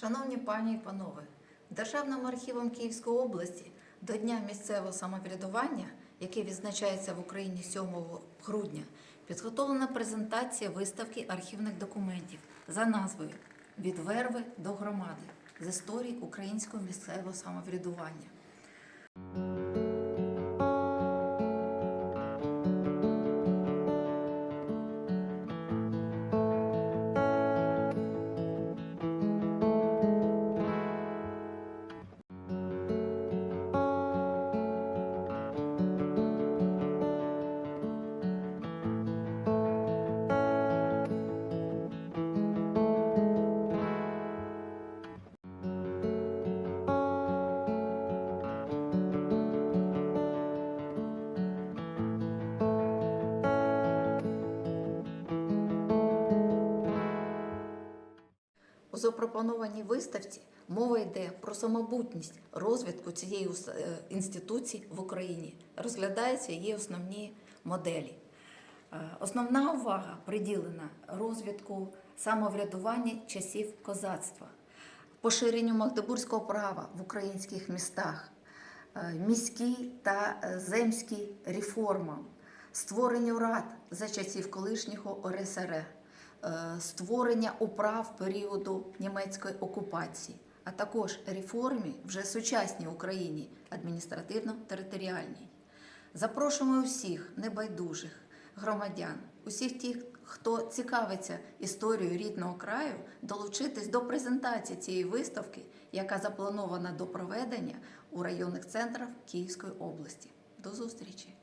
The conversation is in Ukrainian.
Шановні пані і панове, Державним архівом Київської області до Дня місцевого самоврядування, який відзначається в Україні 7 грудня, підготовлена презентація виставки архівних документів за назвою Від верви до громади з історії українського місцевого самоврядування. У запропонованій виставці мова йде про самобутність розвитку цієї е, інституції в Україні. Розглядаються її основні моделі. Е, Основна увага приділена розвитку самоврядування часів козацтва, поширенню магдебурзького права в українських містах, е, міській та земській реформам, створенню рад за часів колишнього ОРСР, створення управ періоду німецької окупації, а також реформі вже сучасній Україні адміністративно-територіальній. Запрошуємо усіх небайдужих громадян, усіх тих, хто цікавиться історією рідного краю, долучитись до презентації цієї виставки, яка запланована до проведення у районних центрах Київської області. До зустрічі!